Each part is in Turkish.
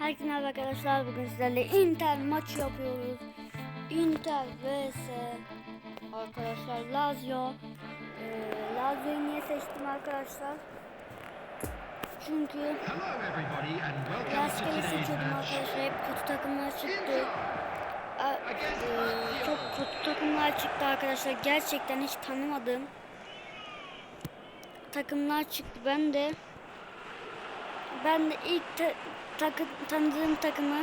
Herkese merhaba arkadaşlar. Bugün sizlerle Inter maçı yapıyoruz. Inter vs arkadaşlar Lazio. Ee, Lazio'yu niye seçtim arkadaşlar? Çünkü rastgele seçiyordum arkadaşlar. Hep kötü takımlar çıktı. A- ee, çok kötü takımlar çıktı arkadaşlar. Gerçekten hiç tanımadığım takımlar çıktı. Ben de ben de ilk takı- tanıdığım takımı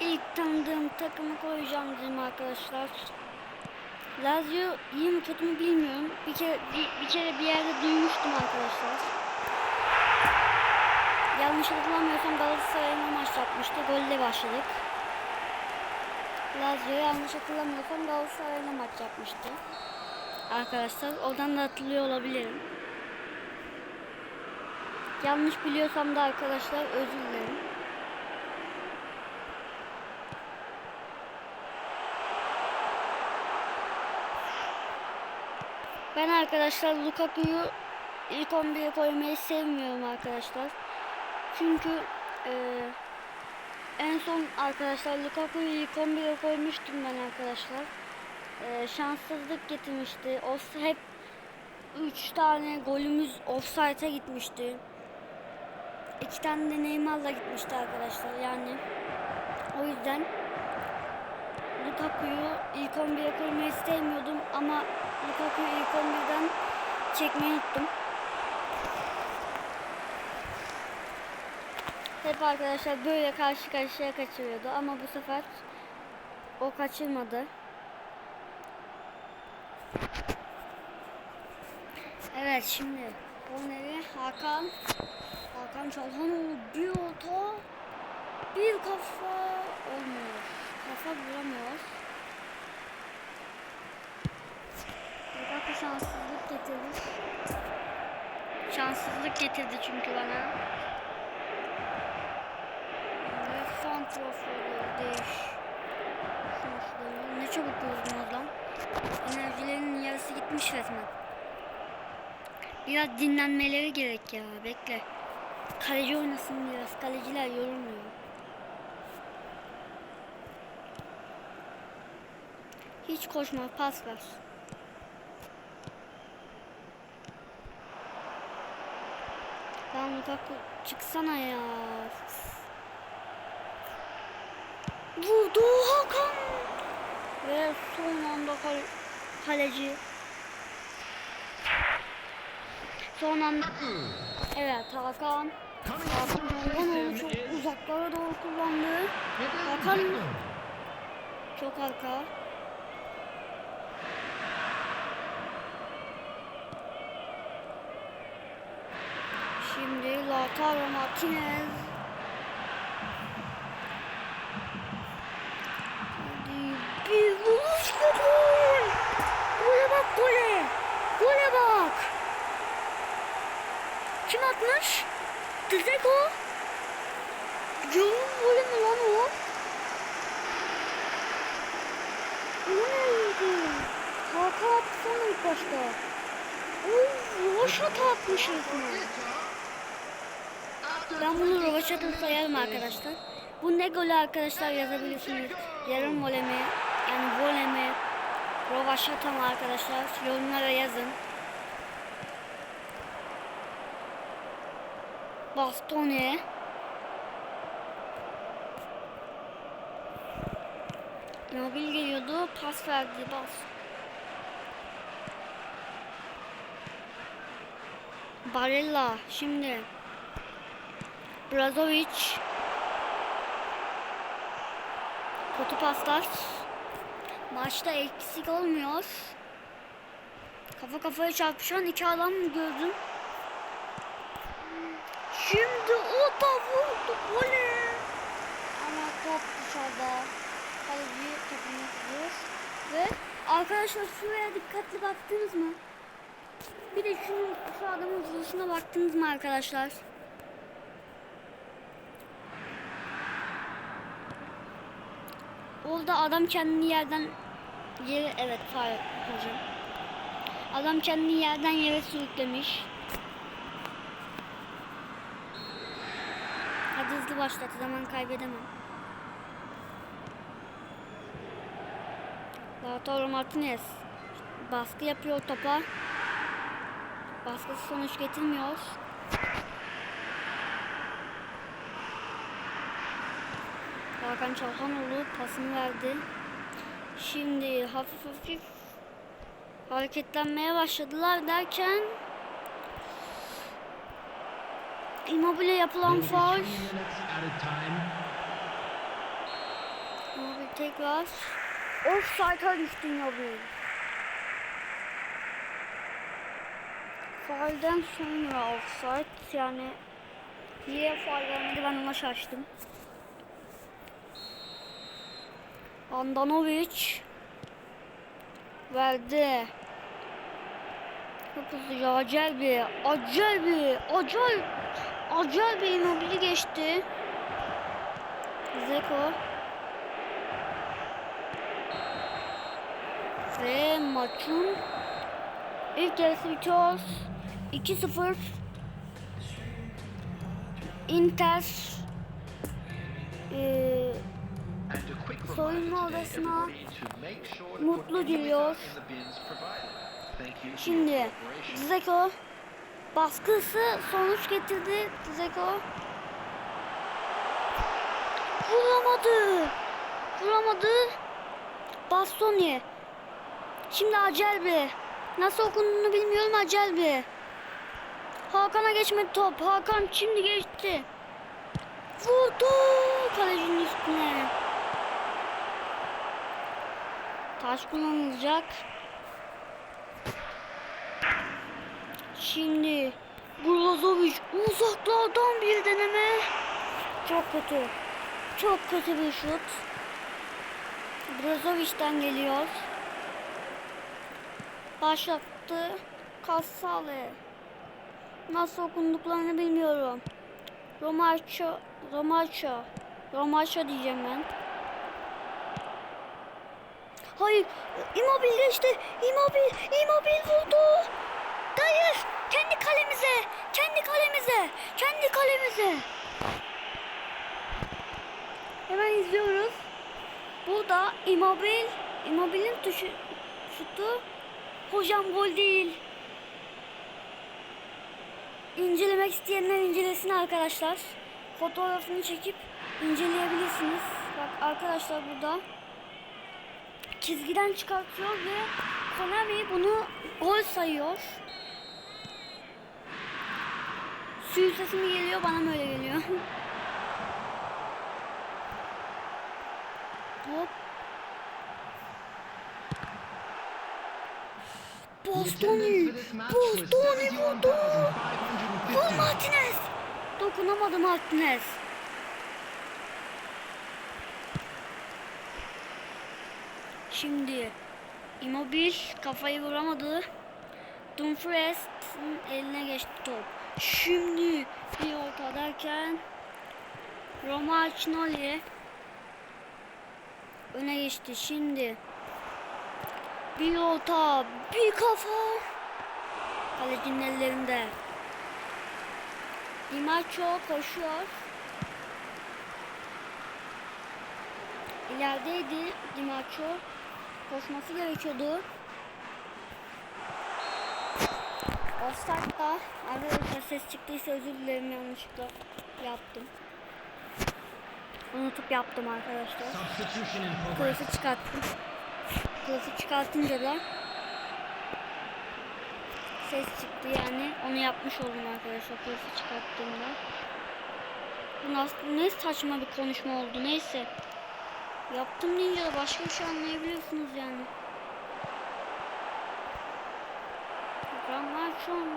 ilk tanıdığım takımı koyacağım dedim arkadaşlar. Lazio iyi mi kötü mü bilmiyorum. Bir kere bir, bir kere bir yerde duymuştum arkadaşlar. Yanlış hatırlamıyorsam Galatasaray'la maç yapmıştı. Golle başladık. Lazio yanlış hatırlamıyorsam Galatasaray'la maç yapmıştı. Arkadaşlar oradan da hatırlıyor olabilirim. Yanlış biliyorsam da arkadaşlar özür dilerim. Ben arkadaşlar Lukaku'yu ilk 11'e koymayı sevmiyorum arkadaşlar. Çünkü eee, en son arkadaşlar Lukaku'yu ilk 11'e koymuştum ben arkadaşlar. Eee, şanssızlık getirmişti. O hep 3 tane golümüz offside'e gitmişti. 2 tane de Neymar'la gitmişti arkadaşlar yani. O yüzden Lukaku'yu ilk 11'e koymayı sevmiyordum ama Lukaku'yu ilk 11'den çekmeyi unuttum. Hep arkadaşlar böyle karşı karşıya kaçırıyordu ama bu sefer o kaçırmadı. Evet şimdi Korneli Hakan Hakan Çalhanoğlu bir orta bir kafa olmuyor. Kafa vuramıyor. Lukaku şanssızlık getirdi. Şanssızlık getirdi çünkü bana. Ve santraforları değiş. Ne çabuk gördünüz lan. Enerjilerinin yarısı gitmiş resmen. Biraz dinlenmeleri gerek ya. Bekle. Kaleci oynasın biraz. Kaleciler yorulmuyor. Hiç koşma. Pas ver. Lan Lukaku çıksana ya. Vurdu Hakan. Ve son anda kale- kaleci. Son anda Evet Hakan. Hakan him çok uzaklara doğru kullandı. Hakan çok arka. Şimdi Lautaro Martinez. Hadi bir vuruş ve gol. Gole bak gole. Gole bak. Kim atmış? Dzeko. Yolun golü mü lan o? O neydi? Hakan başta. Oy, rovaşata atmış resmen. Ben bunu rovaşata sayarım arkadaşlar. Bu ne golü arkadaşlar yazabilirsiniz. Yarım vole mi? Yani vole mi? Rovaşata mı arkadaşlar? Yorumlara yazın. Bastone. Mobil geliyordu. Pas verdi. Bas. Barella. Şimdi. Brazovic. Kötü paslar. Maçta eksik olmuyor. Kafa kafaya çarpışan iki adam gördüm. Şimdi o da vurdu golü. Ama top dışarıda. Kaleci topunu tutuyor. Ve arkadaşlar şuraya dikkatli baktınız mı? Bir de şu, şu adamın vuruşuna baktınız mı arkadaşlar? Orada adam kendini yerden yere evet faal hocam. Adam kendini yerden yere sürüklemiş. Hadi hızlı başlat. Zaman kaybedemem. Lautaro Martinez baskı yapıyor topa. Baskısı sonuç getirmiyor. Hakan Çalhanoğlu pasını verdi. Şimdi hafif hafif hareketlenmeye başladılar derken Immobile yapılan faul. Immobile tekrar offside'a düştü Immobile. Faulden sonra offside yani niye faul vermedi ben ona şaştım. Andanovic verdi. Çok hızlıca acayip bir, acayip bir, acayip, acayip bir Immobile geçti. Zeko. Ve maçın ilk yarısı bitiyor. 2-0. Inter quick Soyunma odasına mutlu giriyor. Şimdi cooperation. Zeko baskısı sonuç getirdi. Zeko vuramadı. Vuramadı. Bastoni. Şimdi Acelbi. Nasıl okunduğunu bilmiyorum Acelbi. Hakan'a geçmedi top. Hakan şimdi geçti. Vurdu kalecinin üstüne. Taş kullanılacak. Şimdi Brozovic uzaklardan bir deneme. Çok kötü. Çok kötü bir şut. Brozovic'den geliyor. Başlattı. Kassale. Nasıl okunduklarını bilmiyorum. Romacho, Romacho, Romacho diyeceğim ben. Hayır, Immobile geçti. Immobile, Immobile vurdu. Hayır, kendi kalemize, kendi kalemize, kendi kalemize. Hemen izliyoruz. Burada Immobile, Immobile'in şutu. Hocam gol değil. İncelemek isteyenler incelesin arkadaşlar. Fotoğrafını çekip inceleyebilirsiniz. Bak arkadaşlar burada çizgiden çıkartıyor ve Konami bunu gol sayıyor. Suyun sesi mi geliyor bana mı öyle geliyor? Hop. Was Bostoni vurdu. 71,550. Vur Martinez. Dokunamadı Martinez. Şimdi Immobile kafayı vuramadı. Dumfries'in eline geçti top. Şimdi bir orta derken Romagnoli öne geçti. Şimdi bir orta, bir kafa. Kalecinin ellerinde. Di Macho koşuyor. İlerideydi Di Macho. Koşması gerekiyordu. Offside'da arkadaşlar ses çıktıysa özür dilerim yanlışlıkla yaptım. Unutup yaptım arkadaşlar. Kılıfı çıkarttım. Kılıfı çıkartınca da ses çıktı yani onu yapmış oldum arkadaşlar kılıfı çıkarttığımda. Bu nasıl ne saçma bir konuşma oldu neyse. Yaptım deyince de başka bir şey anlayabiliyorsunuz yani. Ramazan.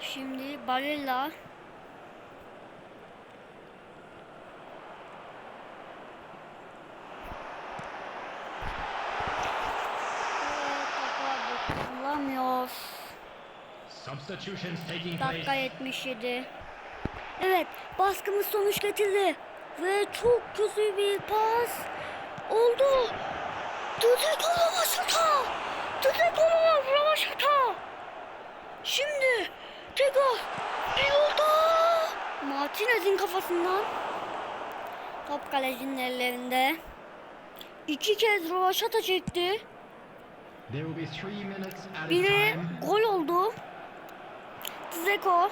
Şimdi Barella Dakika 77. Evet, baskımız sonuç getirdi. Ve çok kötü bir pas oldu. Tutuk Ravaşata. Tutuk Ravaşata. Şimdi tekrar Bir oldu. Martinez'in kafasından. Top kalecinin ellerinde. İki kez rovaşata çekti. Biri gol oldu. Zeko.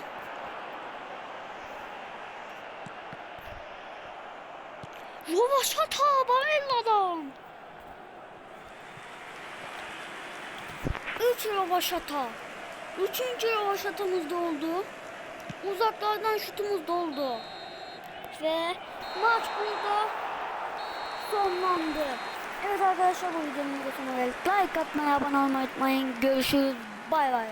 Rovaşata Barella'dan. Üç rovaşata. Üçüncü rovaşatamız da oldu. Uzaklardan şutumuz da oldu. Ve maç burada sonlandı. Evet arkadaşlar bu videonun burada sonuna geldik. Like atmayı, abone olmayı unutmayın. Görüşürüz. Bay bay.